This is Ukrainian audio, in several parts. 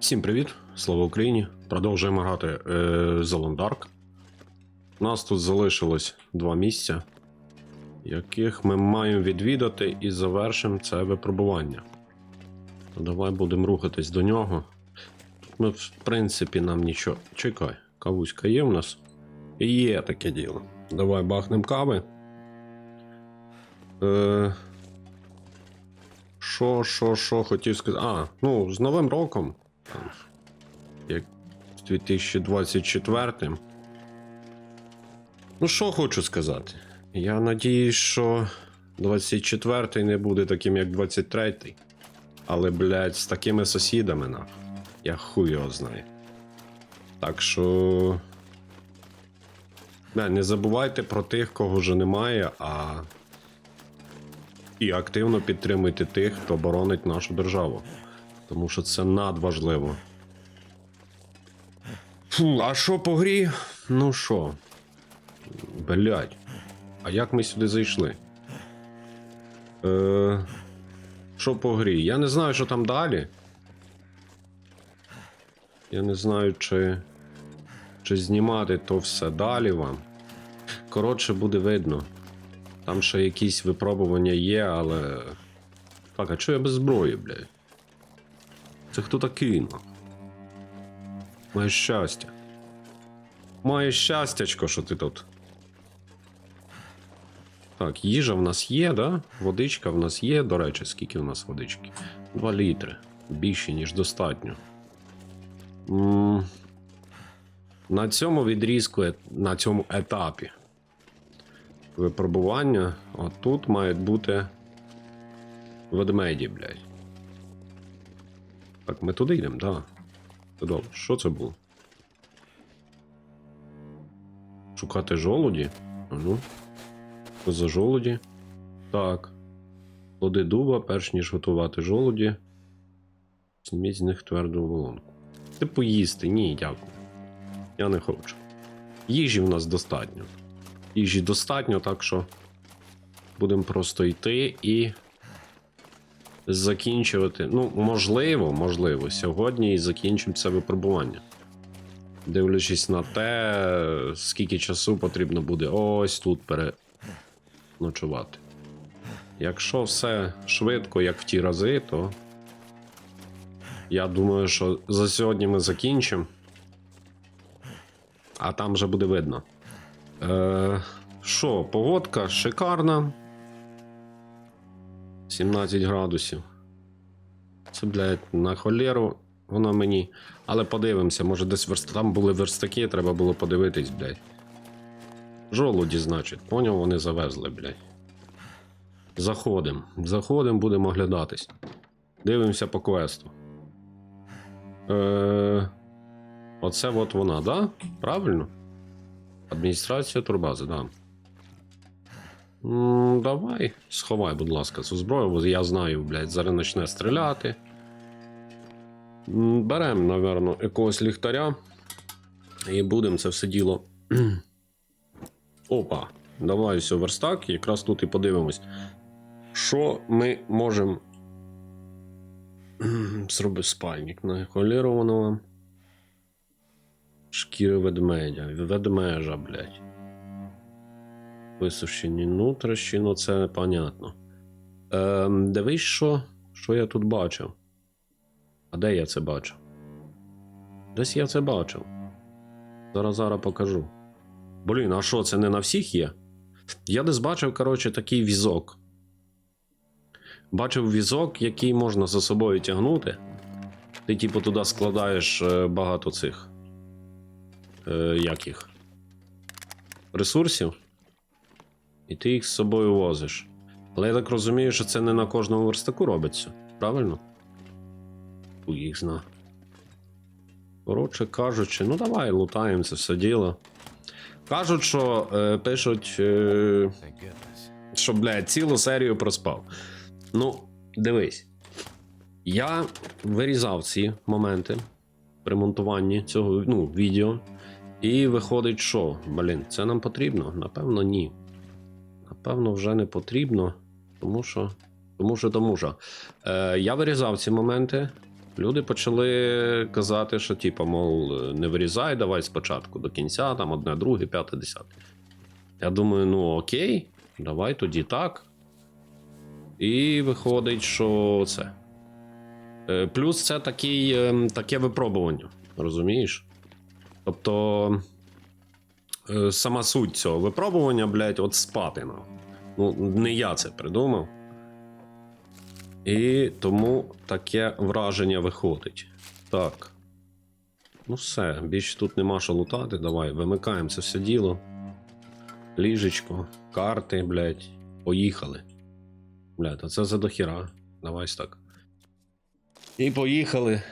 Всім привіт! Слава Україні! Продовжуємо грати е, Dark. У нас тут залишилось два місця, яких ми маємо відвідати і завершимо це випробування. То давай будемо рухатись до нього. Ми, в принципі, нам нічого. Чекай, кавуська є в нас? Є таке діло. Давай бахнем кави. Е, що, що, що хотів сказати? А, ну, з Новим роком. Як з 2024. Ну, що хочу сказати. Я надіюсь, що 24-й не буде таким, як 23-й. Але, блядь, з такими сусідами нахуй. Я хуй його знаю. Так що. Не, не забувайте про тих, кого вже немає, а. І активно підтримуйте тих, хто боронить нашу державу. Тому що це надважливо. Фу, а що по грі? Ну що? Блять. А як ми сюди зайшли? Е, що по грі? Я не знаю, що там далі. Я не знаю, чи. Чи знімати то все далі вам. Коротше, буде видно. Там ще якісь випробування є, але. Так, а чого я без зброї, блядь? Це хто такий? на? Моє щастя. Моє щастячко, що ти тут. Так, їжа в нас є, да? Водичка в нас є. До речі, скільки в нас водички? 2 літри. Більше, ніж достатньо. м на цьому відрізку, е- на цьому етапі випробування, а тут мають бути ведмеді, блядь. Так, ми туди йдемо. Да. Добре, що це було? Шукати жолуді? Ну. Що за жолуді? Так. Плоди дуба, перш ніж готувати жолуді. Зніміть з них тверду волонку. Ти поїсти? Ні, дякую. Я не хочу. Їжі в нас достатньо. Їжі достатньо, так що будемо просто йти і закінчувати. Ну, можливо, можливо, сьогодні і закінчимо це випробування. Дивлячись на те, скільки часу потрібно буде ось тут переночувати. Якщо все швидко, як в ті рази, то я думаю, що за сьогодні ми закінчимо. А там вже буде видно. Е, Що, погодка шикарна. 17 градусів. Це, блядь, на холєру воно мені. Але подивимося, може десь верст... там були верстаки, треба було подивитись, блядь. Жолуді, значить, поняв, вони завезли, блядь. Заходимо. Заходимо, будемо оглядатись. Дивимося по квесту. Е... Оце от вона, да? Правильно? Адміністрація турбази, да. Давай, сховай, будь ласка, цю зброю, бо я знаю, блядь, зараз почне стріляти. М, Берем, напевно, якогось ліхтаря. І будемо це все діло. Опа, давай все верстак, якраз тут і подивимось. Що ми можемо зробити спальник на холірованого шкіри ведмедя. Ведмежа, блядь. Висушені нутрощі, ну це понятно. Ем, дивись, що, що я тут бачив. А де я це бачив? Десь я це бачив. Зараз зараз покажу. Блін, а що, це не на всіх є? Я десь бачив, коротше, такий візок. Бачив візок, який можна за собою тягнути. Ти, типу, туди складаєш е, багато цих. Е, як? Ресурсів. І ти їх з собою возиш. Але я так розумію, що це не на кожному верстаку робиться. Правильно? У їх зна. Коротше кажучи, ну давай лутаємо це все діло. Кажуть, що е, пишуть, е, що, блядь, цілу серію проспав. Ну, дивись. Я вирізав ці моменти при монтуванні цього ну, відео. І виходить, що, блін, це нам потрібно? Напевно, ні. Напевно, вже не потрібно, тому що. Тому що, тому що. Е, я вирізав ці моменти. Люди почали казати, що типа, мов, не вирізай, давай спочатку до кінця, там одне, друге, п'яте, десяте. Я думаю, ну окей, давай тоді так. І виходить, що це. Е, Плюс це такий, ем, таке випробування, розумієш? Тобто. Е, Сама суть цього випробування, блядь, от спати на. Ну, не я це придумав. І тому таке враження виходить. Так. Ну все, більше тут нема що лутати. Давай, вимикаємо це все діло. Ліжечко, карти, блядь. Поїхали. Блядь, а це за дохіра. Давай так. І поїхали.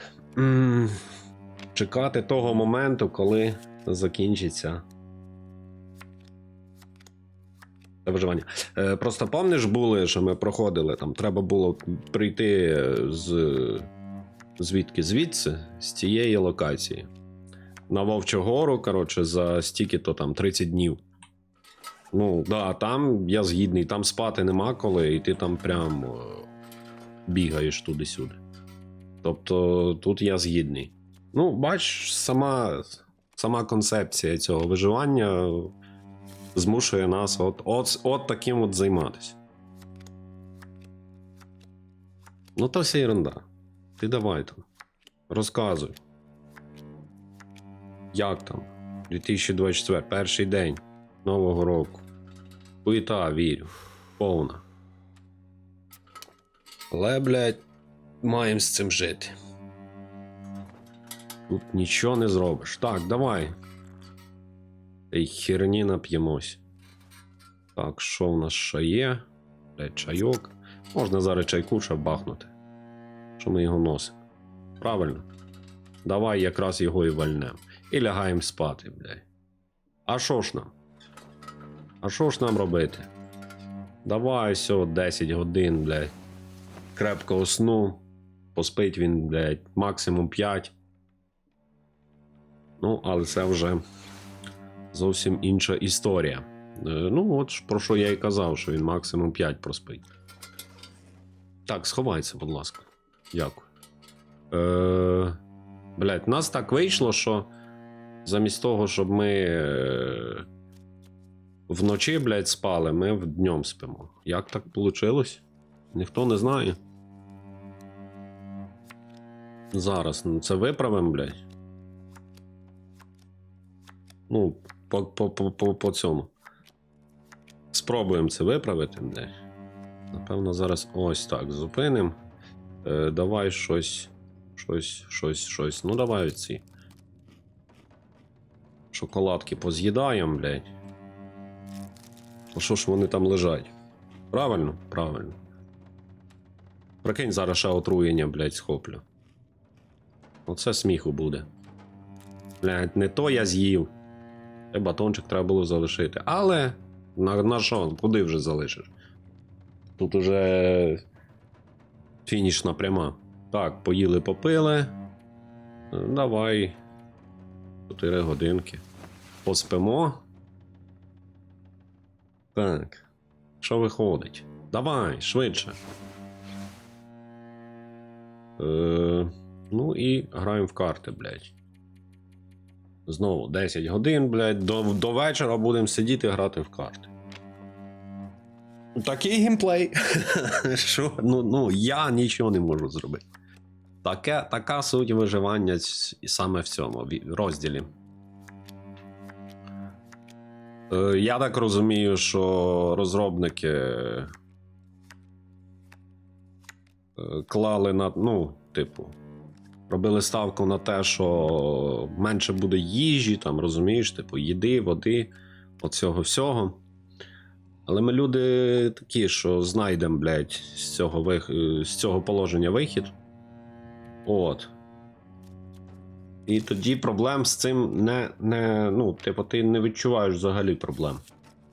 Чекати того моменту, коли закінчиться. Виживання. Е, Просто пам'ятаєш були, що ми проходили, там треба було прийти з звідки? Звідси, з цієї локації. На Вовчу гору, коротше, за стільки то там 30 днів. Ну, да, там я згідний, там спати нема коли, і ти там прям е, бігаєш туди-сюди. Тобто тут я згідний. Ну, бач, сама, сама концепція цього виживання змушує нас от, от, от таким от займатися. Ну, то вся ерунда. Ти давай там. Розказуй. Як там? 2024, перший день Нового року. Хуєта, вірю. Повна. Але, блядь, маємо з цим жити. Тут нічого не зробиш. Так, давай. Херні нап'ємось. Так, що в нас ще є? Чайок. Можна зараз чайку ще бахнути. Що ми його носимо. Правильно. Давай якраз його і вальнем. І лягаємо спати, блядь. А що ж нам? А що ж нам робити? Давай все, 10 годин, блядь. Крепкого сну. Поспить він, блядь, максимум 5. Ну, але це вже зовсім інша історія. Е, Ну, от про що я і казав, що він максимум 5 проспить. Так, сховайся, будь ласка. Дякую. Е, блядь, у нас так вийшло, що замість того, щоб ми е, вночі, блядь, спали, ми в днем спимо. Як так вийшло? Ніхто не знає. Зараз, ну це виправимо, блядь. Ну, по, по, по, по, по цьому. Спробуємо це виправити. Напевно, зараз ось так зупинимо. Е, давай щось. Щось, щось, щось. Ну, давай ці. Шоколадки поз'їдаємо, блядь. А що ж вони там лежать? Правильно? Правильно. Прикинь, зараз ще отруєння, блядь, схоплю. Оце сміху буде. Блядь, не то я з'їв. Батончик треба було залишити. Але на, на що? Куди вже залишиш? Тут уже фінішна пряма. Так, поїли, попили. Е, Давай. 4 годинки. Поспимо. Так. Що виходить? Давай, швидше. Е, ну і граємо в карти, блядь. Знову 10 годин, блядь. До, до вечора будемо сидіти грати в карти. Такий геймплей. Що? Ну, ну, я нічого не можу зробити. Таке, така суть виживання саме в цьому розділі. Е, я так розумію, що розробники е, клали на. Ну, типу, робили ставку на те, що менше буде їжі, там, розумієш, типу, їди, води, оцього всього. Але ми люди такі, що знайдемо, блядь, з цього, вих... е, з цього положення вихід. От. І тоді проблем з цим не, не. Ну, типу, ти не відчуваєш взагалі проблем.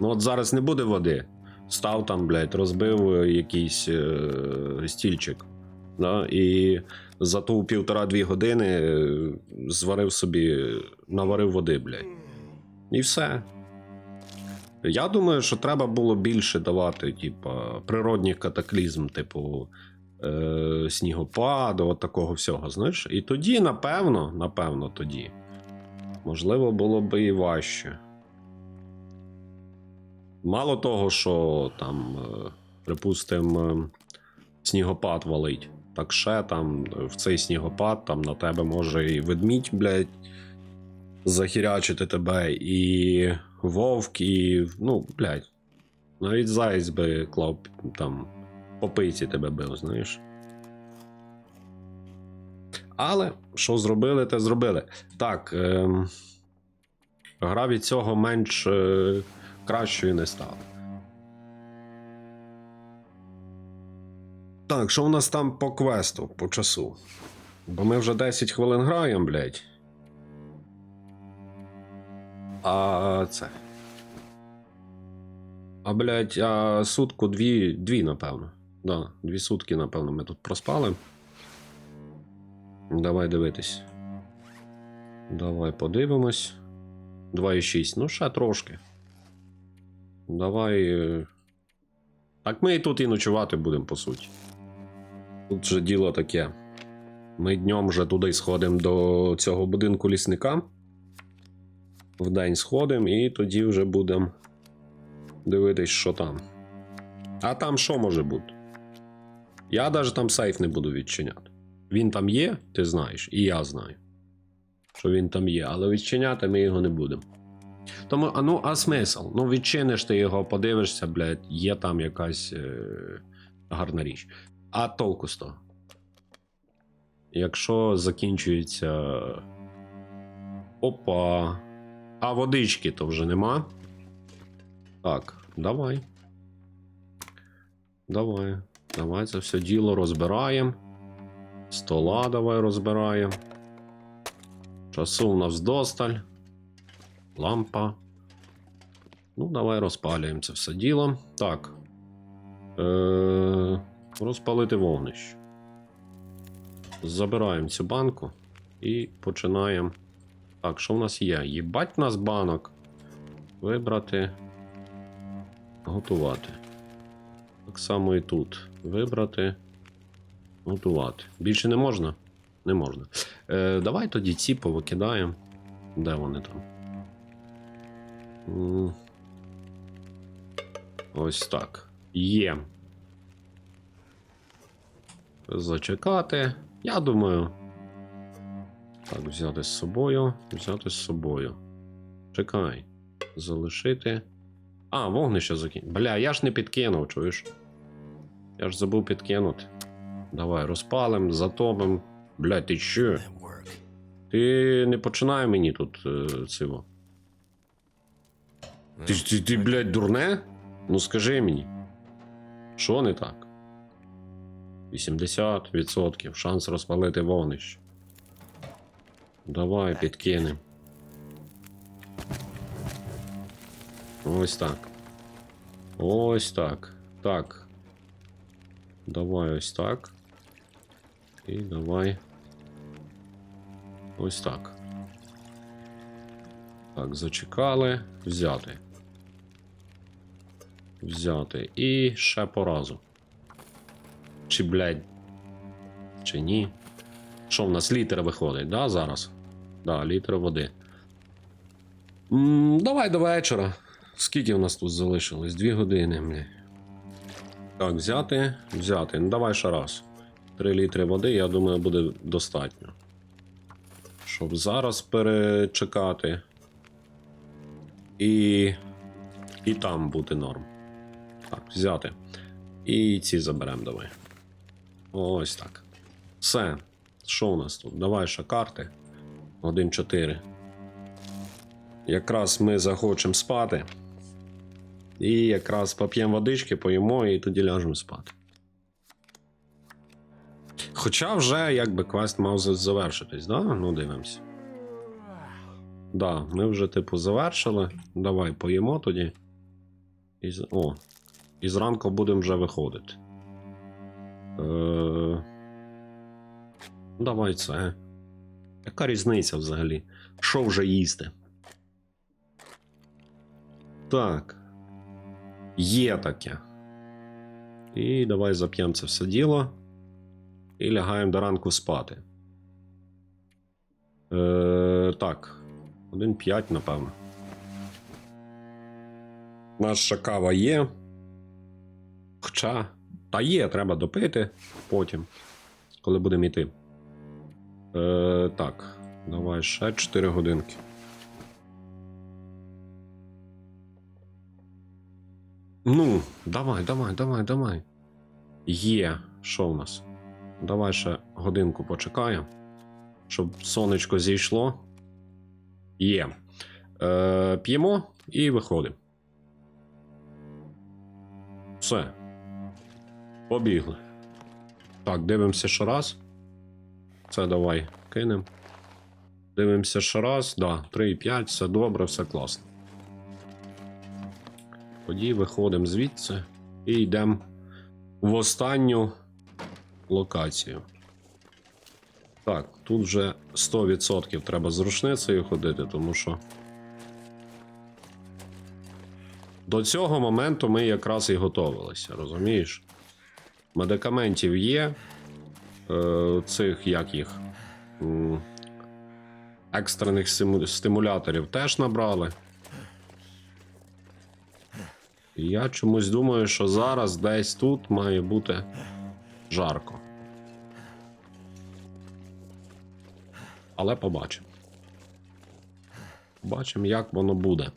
Ну, от зараз не буде води. Став там, блядь, розбив якийсь е, стільчик. Да? І за ту півтора-дві години е, зварив собі, наварив води, блядь. І все. Я думаю, що треба було більше давати, типу, природних катаклізм, типу, е, снігопаду, от такого всього, знаєш. І тоді, напевно, напевно, тоді. Можливо, було б і важче. Мало того, що там, е, припустимо, снігопад валить. Так ще там е, в цей снігопад там на тебе може і ведмідь, блядь, захірячити тебе, і вовк, і. Ну, блядь. Навіть заєць би клав там по пиці тебе бив, знаєш. Але що зробили, те зробили. Так. Ем... Гра від цього менш е... кращою не стала. Так, що у нас там по квесту, по часу? Бо ми вже 10 хвилин граємо, блядь. А це. А, блядь, а сутку дві, дві, напевно. Да, дві сутки, напевно, ми тут проспали. Давай дивитись. Давай подивимось. 2,6. Ну, ще трошки. Давай. е, Так ми і тут і ночувати будемо, по суті. Тут же діло таке. Ми днем вже туди сходимо до цього будинку лісника. Вдень сходимо, і тоді вже будемо дивитись, що там. А там що може бути? Я навіть там сейф не буду відчиняти. Він там є, ти знаєш, і я знаю, що він там є, але відчиняти ми його не будемо. Тому, а ну, а смисл? Ну, відчиниш ти його, подивишся, блядь, є там якась е, гарна річ. А толку з того? Якщо закінчується. Опа. А водички то вже нема. Так, давай. Давай. Давай це все діло розбираємо. Стола давай розбираємо. Часу у нас досталь. Лампа. Ну, давай розпалюємо це все діло. Так. Е- розпалити вогнище. Забираємо цю банку і починаємо. Так, що в нас є? Їбать в нас банок. Вибрати. Готувати. Так само і тут. Вибрати. Готувати. Більше не можна? Не можна. Е, давай тоді ці повикидаємо. Де вони там? Ось так. Є. Зачекати. Я думаю. Так, взяти з собою. Взяти з собою. Чекай. Залишити. А, вогнище закинь. Бля, я ж не підкинув, чуєш? Я ж забув підкинути. Давай, розпалим, затопим. Бля, ти що? Ти не починай мені тут е, цього. Ти, ти, ти, блядь, дурне? Ну скажи мені. Що не так? 80% шанс розпалити вогнище. Давай підкинем. Ось так. Ось так. Так. Давай ось так. І давай. Ось так. Так, зачекали. Взяти. Взяти. І ще по разу. Чи, блядь. Чи ні? Що в нас літр виходить, да, зараз? Да, літр води. м давай до вечора. Скільки в нас тут залишилось? Дві години, бля. Так, взяти, взяти. Ну давай ще раз. Три літри води, я думаю, буде достатньо. Щоб зараз перечекати. І. І там бути норм. Так, взяти. І ці заберемо давай. Ось так. Все. Що у нас тут? Давай ще карти. 1-4. Якраз ми захочемо спати. І якраз поп'ємо водички, поїмо і тоді ляжемо спати. Хоча вже якби квест мав завершитись, да? Ну, дивимося. Да, ми вже, типу, завершили. Давай поїмо тоді. І, о, і зранку будемо вже виходити. Е... Давай це. Яка різниця взагалі? Що вже їсти? Так. Є таке. І давай зап'ємо це все діло. і лягаємо до ранку спати. Е, так, 1,5, напевно. Наша кава є. Хоча. Та є, треба допити потім, коли будемо йти. Е, так, давай ще 4 годинки. Ну, давай, давай, давай, давай. Є. Що в нас? Давай ще годинку почекаємо, щоб сонечко зійшло. Є. Е, п'ємо і виходимо. Все. Побігли. Так, дивимося ще раз. Це давай кинемо. Дивимося ще раз. Да, 3,5, все добре, все класно. Тоді виходимо звідси і йдемо в останню локацію. Так, тут вже 100% треба з рушницею ходити, тому що. До цього моменту ми якраз і готувалися, розумієш? Медикаментів є. Е, цих як їх. Екстрених стимуляторів теж набрали. Я чомусь думаю, що зараз десь тут має бути жарко. Але побачимо. Побачимо, як воно буде.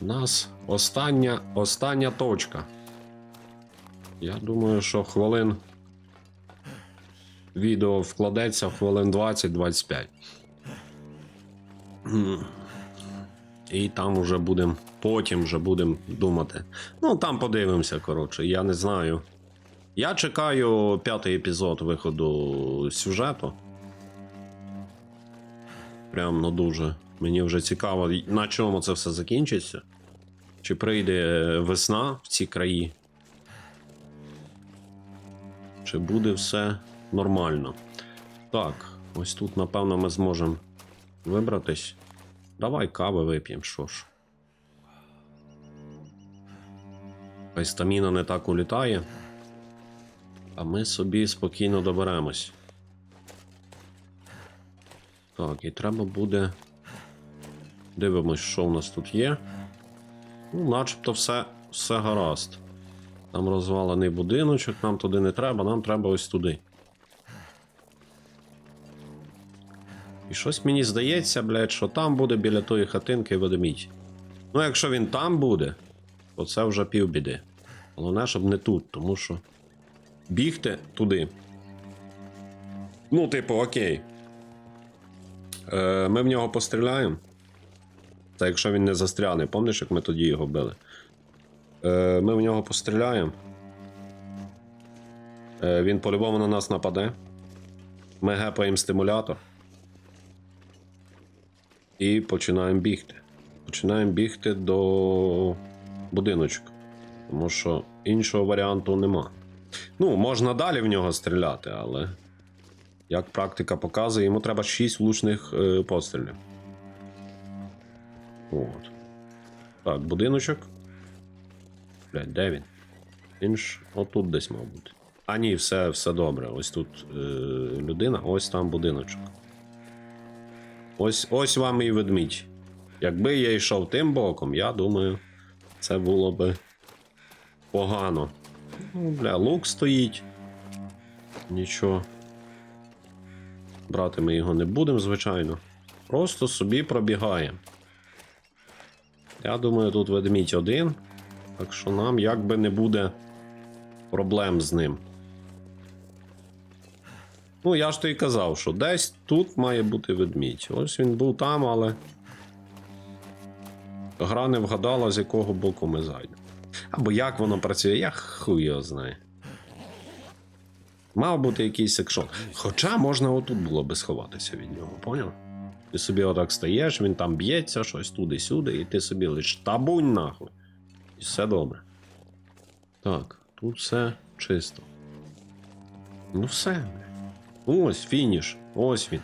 У нас остання, остання точка. Я думаю, що хвилин. Відео вкладеться в хвилин 20-25. І там вже будемо. Потім вже будемо думати. Ну, там подивимося, коротше, я не знаю. Я чекаю п'ятий епізод виходу сюжету. Прям ну дуже. Мені вже цікаво, на чому це все закінчиться. Чи прийде весна в ці краї? Чи буде все нормально? Так, ось тут, напевно, ми зможемо вибратись. Давай кави вип'ємо, що ж. Хай стаміна не так улітає. А ми собі спокійно доберемось. Так, і треба буде. Дивимось, що в нас тут є. Ну, начебто все, все гаразд. Там розвалений будиночок, нам туди не треба, нам треба ось туди. І щось мені здається, блядь, що там буде біля тої хатинки ведмідь. Ну, якщо він там буде, то це вже півбіди. Головне, щоб не тут, тому що бігти туди. Ну, типу, окей. Е, ми в нього постріляємо. Це якщо він не застряне, пам'ятаєш, як ми тоді його били? Е, ми в нього постріляємо. Е, він по-любому на нас нападе. Ми гепаємо стимулятор. І починаємо бігти. Починаємо бігти до будиночка. Тому що іншого варіанту нема. Ну, можна далі в нього стріляти, але як практика показує, йому треба 6 влучних е, пострілів. От. Так, будиночок. Блядь, де він? Він ж отут десь, мав бути. А ні, все, все добре. Ось тут е, людина, ось там будиночок. Ось, ось вам і ведмідь. Якби я йшов тим боком, я думаю, це було би погано. Ну, бля, лук стоїть. Нічого. Брати ми його не будемо, звичайно. Просто собі пробігаємо. Я думаю, тут ведмідь один. Так що нам якби не буде проблем з ним. Ну, я ж то й казав, що десь тут має бути ведмідь. Ось він був там, але. Гра не вгадала, з якого боку ми зайдемо. Або як воно працює, я хуй його знаю. Мав бути якийсь екшон. Хоча можна отут було би сховатися від нього, поняв? Ти собі отак стаєш, він там б'ється, щось туди-сюди, і ти собі лиш табунь нахуй. І все добре. Так, тут все чисто. Ну все. Ось фініш. Ось він.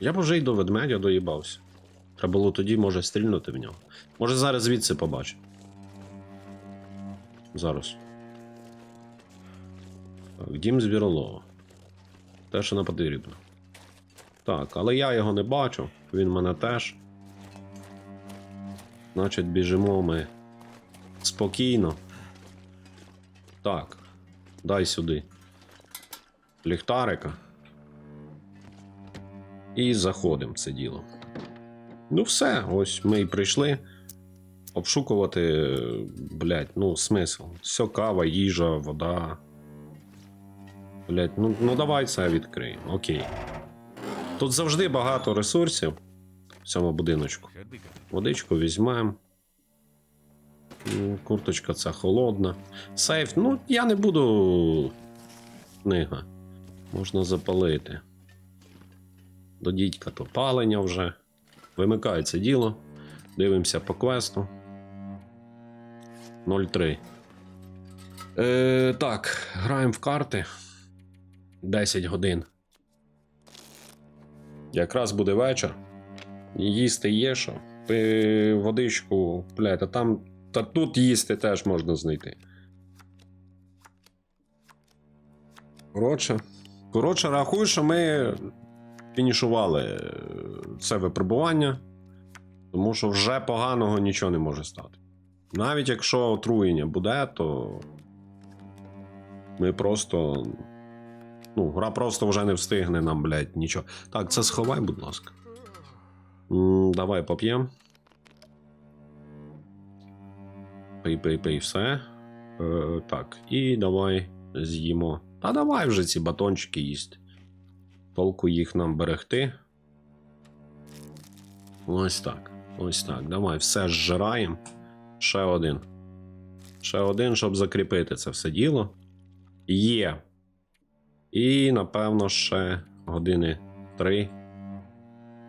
Я б вже й до ведмедя доїбався. Треба було тоді, може, стрільнути в нього. Може, зараз звідси побачу. Зараз. Так, дім звіролова. Те, що нам потрібно. Так, але я його не бачу, він мене теж. Значить, біжимо ми спокійно. Так, дай сюди ліхтарика. І заходимо це діло. Ну, все, ось ми і прийшли. Обшукувати, блять, ну, смисл. Все, кава, їжа, вода. Блять, ну, ну давай це відкриємо. Окей. Тут завжди багато ресурсів в цьому будиночку. Водичку візьмемо. Курточка ця холодна. Сейф, ну я не буду. Книга. Можна запалити. До дідька то палення вже. Вимикається діло. Дивимося по квесту. 03. Е, так, граємо в карти. 10 годин. Якраз буде вечір. Їсти є що. Водичку, блядь, а там. Та тут їсти теж можна знайти. Коротше. Коротше, рахуй, що ми фінішували е, це випробування, тому що вже поганого нічого не може стати. Навіть якщо отруєння буде, то ми просто. Ну, гра просто вже не встигне нам, блядь, нічого. Так, це сховай, будь ласка. Давай поп'ємо. Пий, пий, пий, все. Е, так, і давай з'їмо. Та давай вже ці батончики їсти. Толку їх нам берегти. Ось так. Ось так. Давай все зжираємо. Ще один. Ще один, щоб закріпити це все діло. Є. І, напевно, ще години три.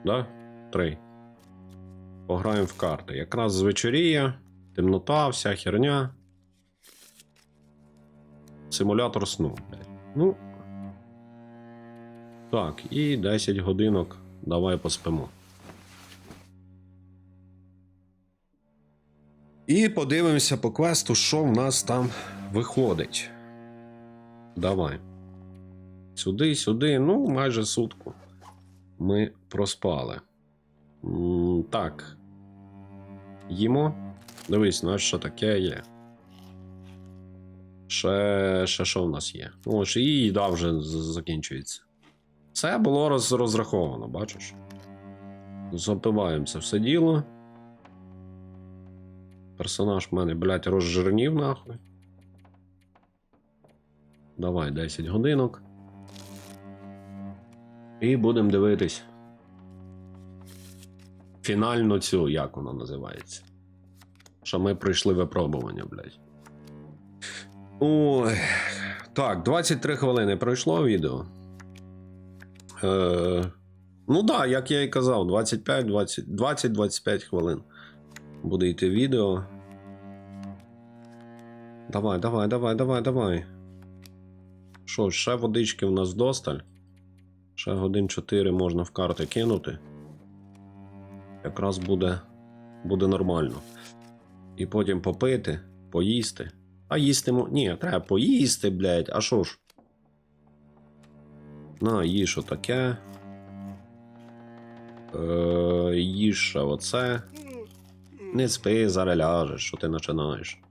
Да? Три. Пограємо в карти. Якраз звечоріє, темнота, вся херня. Симулятор сну. Ну. Так, і 10 годинок. Давай поспимо. І подивимося по квесту, що в нас там виходить. Давай. Сюди, сюди, ну, майже сутку. Ми проспали. Так. Їмо. Дивись, ну що таке є. Ще, ще що в нас є? Ще і їда вже закінчується. Це було роз, розраховано, бачиш? Запиваємо це все діло. Персонаж в мене, блядь, розжирнів нахуй. Давай 10 годинок. І будемо дивитись. Фінальну цю, як вона називається. Що ми пройшли випробування, блядь. Ой. Так, 23 хвилини пройшло відео. Е, ну так, да, як я і казав, 25, 20, 20-25 хвилин буде йти відео. Давай, давай, давай, давай, давай. Що, ще водички в нас досталь. Ще годин 4 можна в карти кинути. Якраз буде, буде нормально. І потім попити, поїсти. А їсти Ні, треба поїсти, блядь, а що ж? На, їж отаке. Е, їж оце. Не спи, зараз ляжеш, що ти починаєш.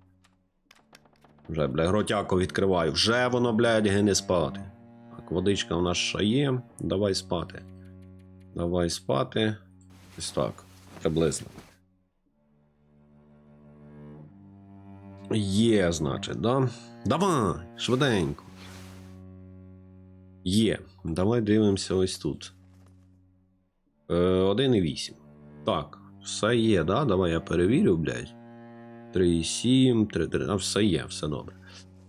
Вже, блядь, ротяко відкриваю. Вже воно, блядь, гине спати. Так, водичка у нас ще є. Давай спати. Давай спати. Ось так. Приблизно. Є, значить, да? Давай, швиденько. Є. Давай дивимося ось тут. Е, 1,8. Так, все є, да? Давай я перевірю, блядь. 3,7, 3,3. А все є, все добре.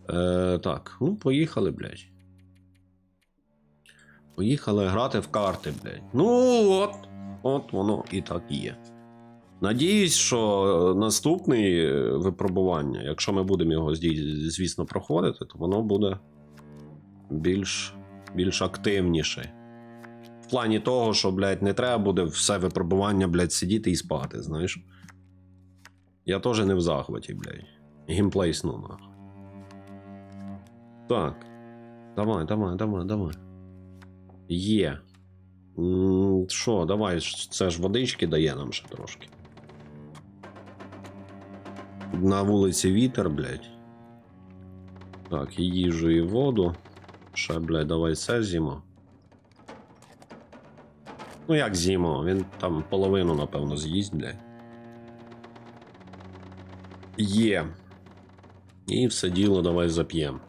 Е, так, ну, поїхали, блядь. Поїхали грати в карти, блядь. Ну от. От воно і так є. Надіюсь, що наступне випробування, якщо ми будемо його, звісно, проходити, то воно буде більш, більш активніше. В плані того, що, блядь, не треба буде все випробування, блядь, сидіти і спати, знаєш. Я теж не в захваті, блядь. Гімплей сну, нахуй. Так. Давай, давай, давай, давай. Є. Що, давай, це ж водички дає нам ще трошки. На вулиці вітер, блядь. Так, і їжу, і воду. Ще, блядь, давай це з'їмо. Ну як з'їмо? Він там половину, напевно, з'їсть, блядь. Є. І все діло давай зап'ємо.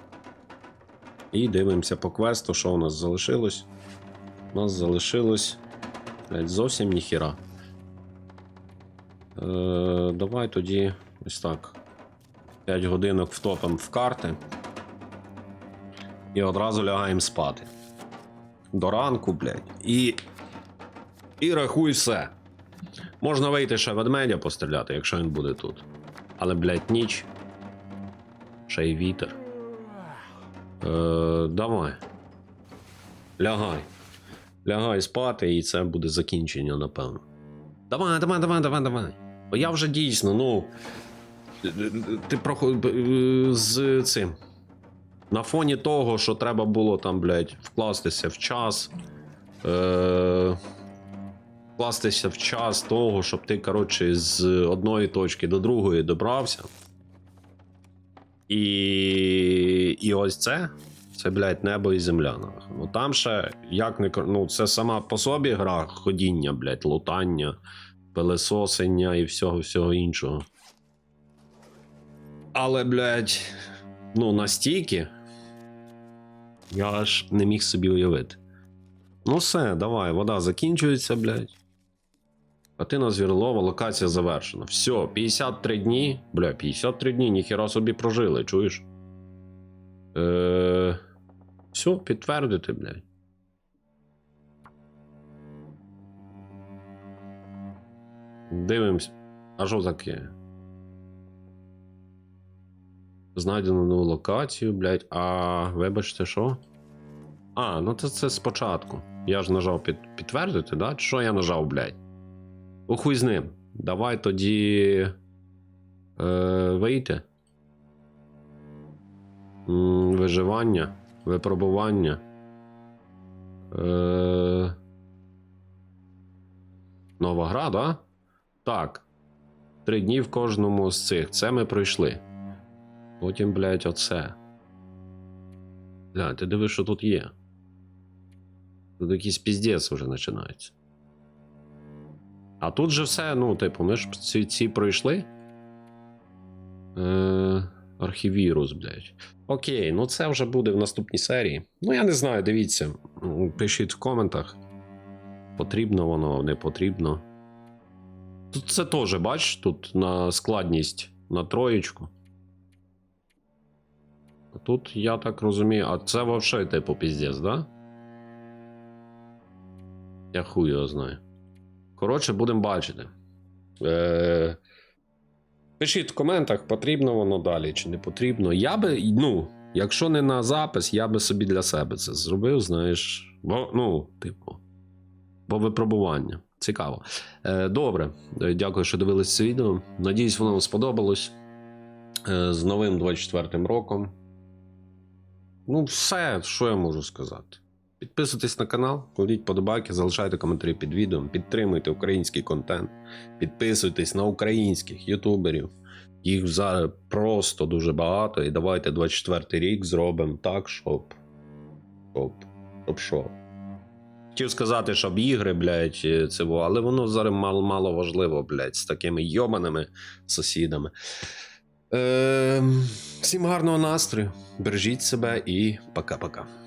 І дивимося по квесту, що у нас залишилось. У нас залишилось. Зовсім ніхіра. Е, давай тоді ось так. 5 годинок втопимо в карти. І одразу лягаємо спати. До ранку, блядь. І. І рахуй все. Можна вийти ще ведмедя постріляти, якщо він буде тут. Але, блядь, ніч. Ще й вітер. Е, давай. Лягай. Лягай спати, і це буде закінчення, напевно. Давай, давай, давай, давай, давай. Бо я вже дійсно, ну. Ти проход з цим. На фоні того, що треба було там, блядь, вкластися в час. Е- вкластися в час того, щоб ти, коротше, з одної точки до другої добрався. І, і ось це. Це, блядь, небо і земля. нахуй. Ну там ще як не ну, це сама по собі гра ходіння, блядь, лутання, пилесосення і всього всього іншого. Але, блядь, ну настільки. Я аж не міг собі уявити. Ну все, давай, вода закінчується, блядь. Катина Звірлова, локація завершена. Все, 53 дні. Бля, 53 дні, ніхіра собі прожили, чуєш? Е... Все, підтвердити, блядь. Дивимось. А що таке? Знайдено нову локацію, блядь. А вибачте, що? А, ну це, це спочатку. Я ж нажав під, підтвердити, да? Що я нажав, блядь? О, хуй з ним. Давай тоді. Е, вийти. Виживання, випробування. Е, нова гра, да? Так. Три дні в кожному з цих. Це ми пройшли. Потім, блядь, оце. Бля, ти дивиш, що тут є. Тут якийсь піздець вже починається. А тут же все, ну, типу, ми ж ці, ці пройшли. Е, архівірус, блядь. Окей, ну це вже буде в наступній серії. Ну, я не знаю, дивіться. Пишіть в коментах. Потрібно воно, не потрібно. Тут це теж, бач, тут на складність на троєчку. Тут я так розумію, а це вообще, типу, піздець, да? Я хуй його знаю. Коротше, будемо бачити. Е... Пишіть в коментах, потрібно воно далі чи не потрібно. Я би, ну, якщо не на запис, я би собі для себе це зробив, знаєш. Бо, ну, типу, бо випробування. Цікаво. Е, добре, Е, дякую, що дивились це відео. Надіюсь, воно вам сподобалось. Е, з новим 24 роком. Ну, все, що я можу сказати. Підписуйтесь на канал, кладіть подобайки, залишайте коментарі під відео, підтримуйте український контент, підписуйтесь на українських ютуберів. Їх зараз просто дуже багато. І давайте 24 рік зробимо так, щоб. Щоб. Щоб що. Хотів сказати, щоб ігри, блядь, е, це було, але воно зараз мало, мало важливо, блядь, з такими йобаними сусідами. Е, всім гарного настрою, бережіть себе і пока-пока.